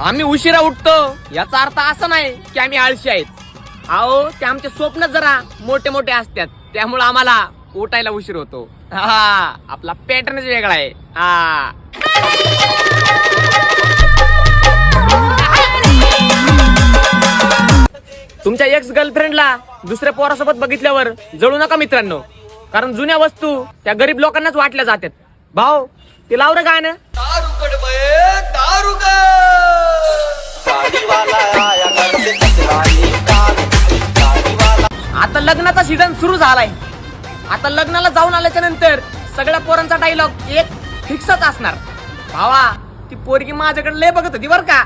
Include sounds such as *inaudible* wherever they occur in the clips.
आम्ही उशिरा उठतो. याचा अर्थ असा नाही की आम्ही आळशी आहेत. अहो ते आमचे स्वप्न जरा मोठे मोठे असतात. त्यामुळे आम्हाला उठायला उशीर होतो. हा आपला पॅटर्नच वेगळा आहे. हा. तुमच्या एक्स गर्लफ्रेंडला दुसऱ्या पोरासोबत बघितल्यावर जळू नका मित्रांनो. कारण जुन्या वस्तू त्या गरीब लोकांनाच वाटल्या जातात. भाऊ ते लाव रे गाणं. आता लग्नाचा सीझन सुरू झालाय. आता लग्नाला जाऊन आल्याच्यानंतर सगळ्या पोरांचा डायलॉग एक फिक्सच असणार. भावा ती पोरगी माझ्याकडे लय बघत होती बर का?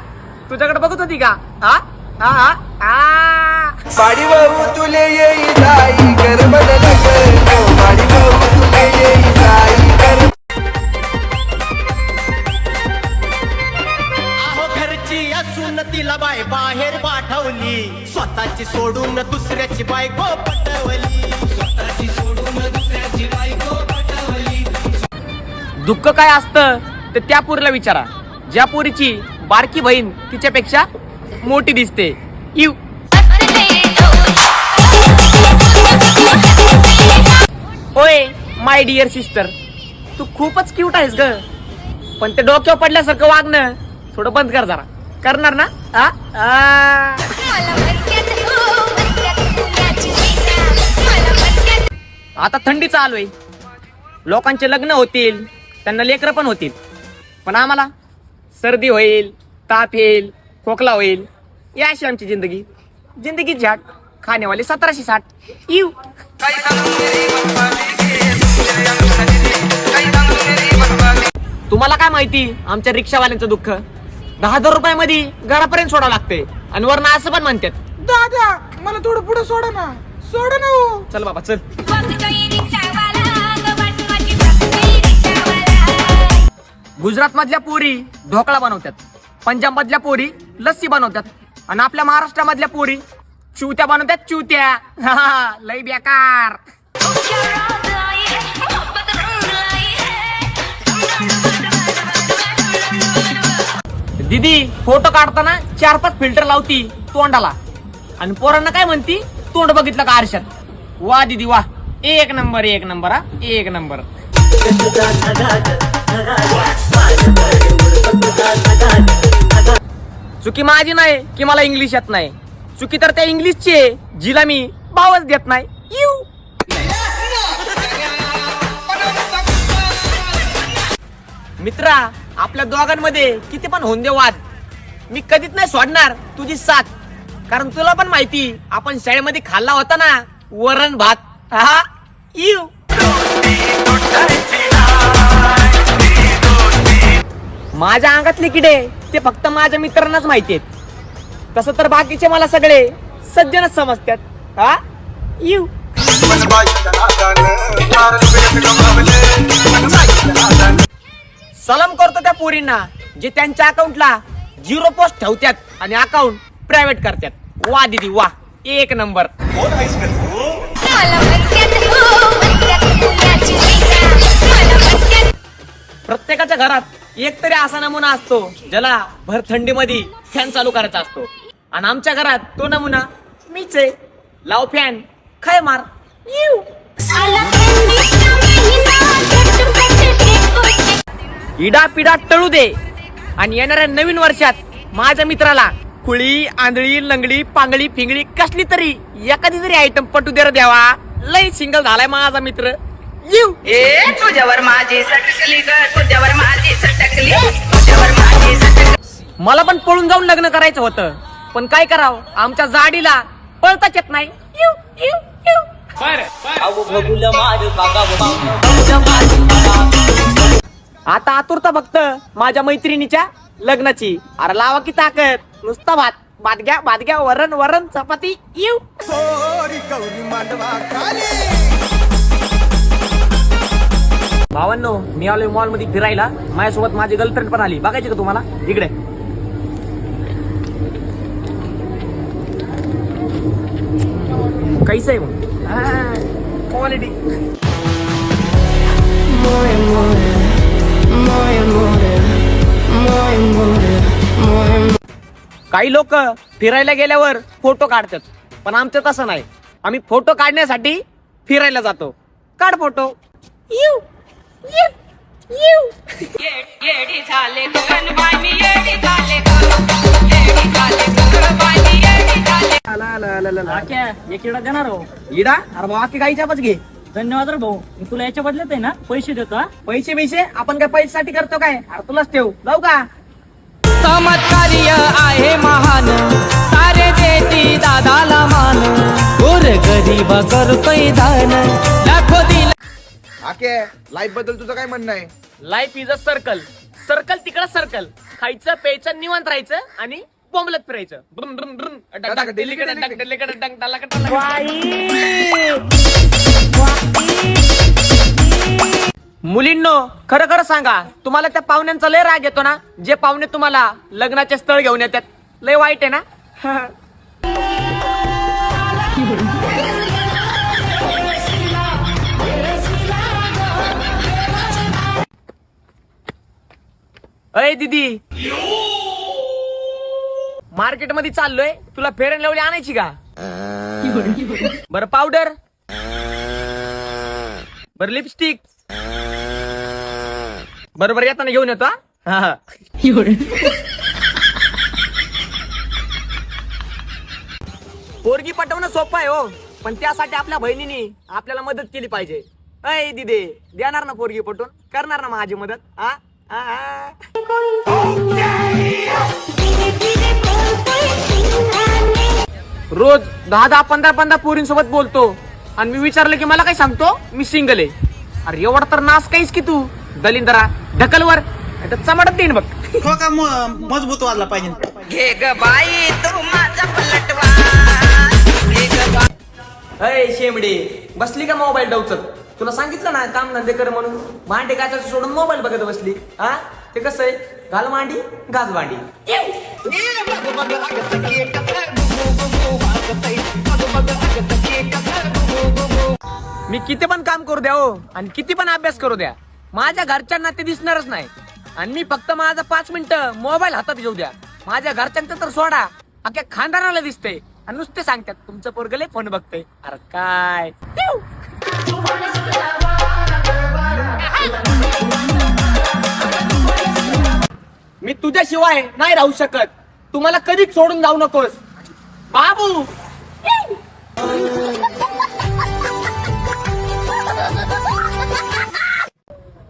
तुझ्याकडे बघत होती का? हा? हा? हा? पाडी भाऊ तुले येई जाई पाडी भाऊ तुले येई जाई. घरची तिला बाय बाहेर पाठवली. स्वतःची सोडून दुसऱ्याची बायको पटवली. स्वतःची सोडून दुसऱ्याची बायको पटवली. दुःख काय असतं ते त्या पोरीला विचारा. ज्या पोरीची बारकी बहीण तिच्यापेक्षा मोठी दिसते. इव. होय माय डिअर सिस्टर तू खूपच क्यूट आहेस ग. पण ते डोक्यावर पडल्यासारखं वागणं थोडं बंद कर जरा. करणार ना? आता थंडी चालू आहे. लोकांचे लग्न होतील त्यांना लेकरं पण होतील. पण आम्हाला सर्दी होईल ताप येईल खोकला होईल. या अशी आमची जिंदगी. जिंदगी झाट खानेवाले सतराशे साठ. येऊ. तुम्हाला काय माहिती? आमच्या रिक्षावाल्यांचं दुःख. दहा हजार रुपयामध्ये घरापर्यंत सोडावं लागते आणि वरनं असं पण म्हणतात. दादा मला थोडं पुढे सोडा ना. सोडा ना हो. चल बाबा चल. गुजरात मधल्या पोरी ढोकळा बनवतात. पंजाब मधल्या पोरी लस्सी बनवतात. आणि आपल्या महाराष्ट्रामधल्या पोरी चुत्या बनवतात चुत्या हा, *laughs* लय बेकार. दीदी फोटो काढताना चार पाच फिल्टर लावती तोंडाला. आणि पोरांना काय म्हणती? तोंड बघितलं का आरशात? वा दीदी वा. एक नंबर एक नंबर हा. एक नंबर. चुकी माझी नाही की मला इंग्लिश येत नाही. चुकी तर त्या इंग्लिशची आहे जिला मी भावच देत नाही. यू मित्रा आपल्या दोघांमध्ये किती पण होऊन दे वाद. मी कधीच नाही सोडणार तुझी साथ. कारण तुला पण माहिती आपण शाळेमध्ये खाल्ला होता ना वरण भात. हा यू माझ्या अंगातले किडे ते फक्त माझ्या मित्रांनाच माहिती आहेत. तसं तर बाकीचे मला सगळे सज्जनच समजतात. हा यू सलाम करतो त्या पोरींना जे त्यांच्या अकाउंटला झिरो पोस्ट ठेवतात आणि अकाउंट प्रायव्हेट करतात. वा दिदी वा. एक नंबर. हो प्रत्येकाच्या घरात एक तरी असा नमुना असतो ज्याला भर थंडीमध्ये फॅन चालू करायचा असतो. आणि आमच्या घरात तो नमुना मीच आहे. लाव फॅन खाय मार. यू. एक इडा पिडा टळू दे. आणि येणाऱ्या नवीन वर्षात माझ्या मित्राला खुळी आंधळी लंगडी पांगळी फिंगळी कसली तरी एखादी तरी आयटम पटू दे रे देवा. लय सिंगल झालाय माझा मित्र. यू ए तुझ्यावर माझी सटकली ग तुझ्यावर माझी सटकली. तुझ्यावर माझी सटकली. मला पण पळून जाऊन लग्न करायचं होतं. पण काय करावं? आमच्या जाडीला पळताच येत नाही. यू यू यू आता आतुरता फक्त माझ्या मैत्रिणीच्या लग्नाची. अरे लावा की ताकद. नुसता भात भात घ्या भात घ्या वरण वरण चपाती यू थोडी गौरी मांडवा खाली. भावांनो मी आलोय मॉलमध्ये फिरायला. माझ्यासोबत माझी गर्लफ्रेंड पण आली. बघायची का तुम्हाला? इकडे. कैस आहे मग? क्वालिटी काही लोक फिरायला गेल्यावर फोटो काढतात पण आमचं तसं नाही. आम्ही फोटो काढण्यासाठी फिरायला जातो. काढ फोटो. येऊ येऊ येडी झाले गगन बाई येडी झाले येडी झाले गगन बाई येडी झाले एक किडा देणार हो. इडा? अरे भाऊ की गाईच्या घे. धन्यवाद रे भाऊ मी तुला याच्या बदल्यात आहे ना पैसे देतो हा पैसे पैसे आपण काय पैशासाठी करतो काय अरे तुलाच ठेव जाऊ का चमत्कार्य आहे महान सारे देती दादाला मान गोर गरीब करतोय दान लाखो दिला आके लाईफबद्दल तुझं काय म्हणणं आहे life is a circle circle तिकडं सर्कल खायचं प्यायचं निवांत राहायचं आणि बोंबलत फिरायचं ब्रुम, ब्रुम, ब्रुम. डक, डक, डिलीकडे, डक, डिलीकडे, डक, डलाक, डलाक. मुलींनो खरं खरं सांगा तुम्हाला त्या पाहुण्यांचा लय राग येतो ना? जे पाहुणे तुम्हाला लग्नाचे स्थळ घेऊन येतात. लय वाईट आहे ना? *laughs* अय दीदी. मार्केटमध्ये चाललोय. तुला अँड लवली आणायची का? *laughs* बर पावडर. बर लिपस्टिक बरोबर येताना घेऊन येतो हा? हा पोरगी पटवणं सोपं आहे हो. पण त्यासाठी आपल्या बहिणीने आपल्याला मदत केली पाहिजे. अय दिदे देणार ना पोरगी पटवून? करणार ना माझी मदत हा. रोज दहा दहा पंधरा पंधरा पोरींसोबत बोलतो. आणि मी विचारलं की मला काय सांगतो? मी सिंगल आहे. अरे एवढा तर नास काहीच की तू? दलिंदरा ढकलवर. नाहीतर चमडत देईन बघ. ठोका म- मजबूत वाजला पाहिजे. घे ग बाई तू माझा पलटवा घे ग बाई अय शेमडे बसली का मोबाईल डवचत? तुला सांगितलं ना काम धंदे कर म्हणून. भांडे गाचाचं सोडून मोबाईल बघत बसली. हा ते कसं आहे? घाल मांडी गाज भांडी. मी किती पण काम करू द्या हो आणि किती पण अभ्यास करू द्या. माझ्या घरच्यांना ते दिसणारच नाही. आणि मी फक्त माझा पाच मिनिटं मोबाईल हातात घेऊ द्या. माझ्या घरच्यांचं तर सोडा. अख्या खानदानाला दिसतंय. आणि नुसते सांगतात तुमचं पोरगले फोन बघतंय. अरे काय? मी तुझ्याशिवाय नाही राहू शकत. तू मला कधीच सोडून जाऊ नकोस. बाबू!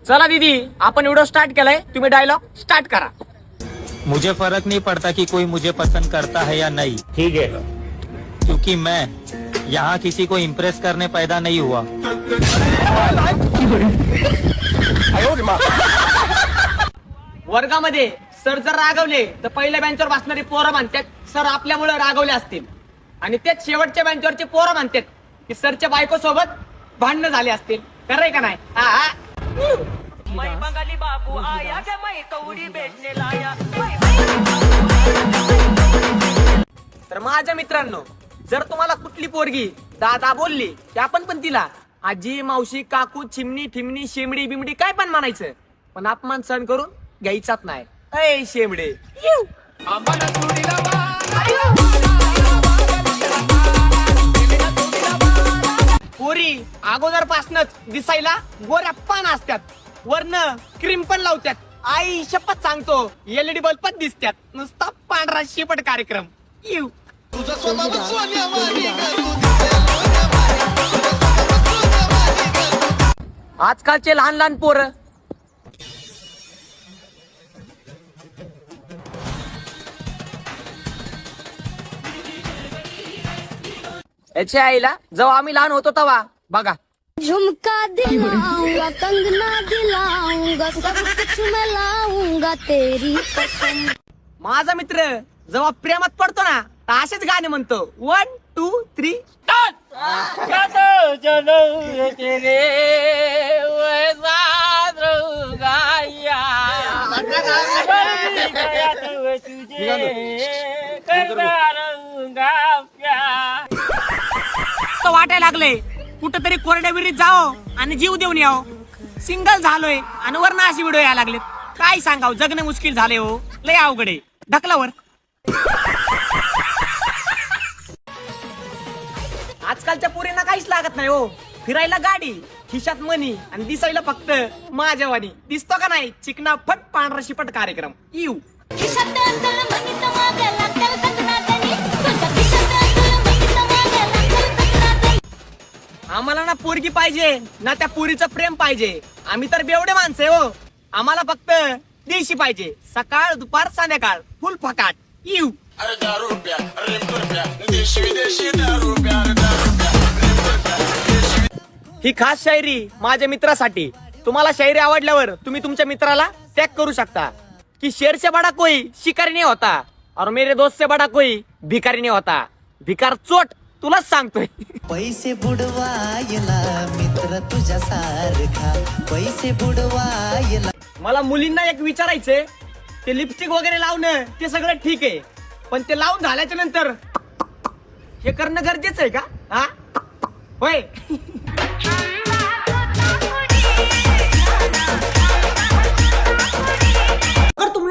चला दीदी आपण व्हिडिओ स्टार्ट केलाय तुम्ही डायलॉग स्टार्ट करा. मुझे फर्क नहीं पड़ता कि कोई मुझे पसंद करता है या नहीं। ठीक है। क्योंकि मैं यहाँ किसी को इम्प्रेस करने पैदा नहीं हुआ। वर्गामध्ये सर जर रागवले तर पहिल्या बेंचवर बसणारी पोरं म्हणतात सर आपल्यामुळे रागवले असतील. आणि तेच शेवटच्या बेंचवरचे पोरं म्हणतात की सरच्या बायको सोबत भांडणं झाले असतील. खरंय का नाही? हा, हा. तर माझ्या मित्रांनो जर तुम्हाला कुठली पोरगी दादा बोलली की आपण पण तिला आजी मावशी काकू चिमणी ठिमणी शेमडी बिमडी काय पण म्हणायचं पण अपमान सहन करून घ्यायचाच नाही. अय शेमडे येऊ. पोरी अगोदर पासनच दिसायला गोऱ्या पण असतात वरन क्रीम पण लावतात आई शपथ सांगतो एलईडी बल्ब पण दिसतात नुसता पांढरा शेपट कार्यक्रम. येऊ आजकालचे लहान लहान पोरं याच्या आईला जेव्हा आम्ही लहान होतो तेव्हा बघा. झुमका दिलाऊंगा कंगना दिलाऊंगा सब कुछ मैं लाऊंगा तेरी कसम। माझा मित्र जेव्हा प्रेमात पडतो ना तर असेच गाणे म्हणतो. वन टू थ्री वाटायला लागले. कुठंतरी कोरड्या विरीत जाओ आणि जीव देऊन याव. सिंगल झालोय आणि वर अशी व्हिडिओ यायला लागले काय सांगाव? जगणं मुश्किल झाले हो. लय अवघड ढकलावर आजकालच्या पुरींना काहीच लागत नाही हो. फिरायला गाडी खिशात मनी आणि दिसायला फक्त माझ्यावानी. दिसतो का नाही? चिकना फट पांढरा शिपट कार्यक्रम. येऊ आम्हाला ना पोरगी पाहिजे ना त्या पोरीचं प्रेम पाहिजे. आम्ही तर बेवडे माणसं आहे हो. आम्हाला फक्त देशी पाहिजे. सकाळ दुपार संध्याकाळ. फुल फकाट. येऊ ही खास शायरी माझ्या मित्रासाठी. तुम्हाला शायरी आवडल्यावर तुम्ही तुमच्या मित्राला टॅग करू शकता. कि शेर से बडा कोई शिकारी नहीं होता. और मेरे दोस्त से बडा कोई भिकारी नहीं होता. भिकार चोट. तुलाच सांगतोय. पैसे बुडवायला मित्र तुझ्या सारखा पैसे बुडवायला मला मुलींना एक विचारायचंय. ते लिपस्टिक वगैरे लावणं ते सगळं ठीक आहे. पण ते लावून झाल्याच्यानंतर हे करणं गरजेचं आहे का? हा? होय.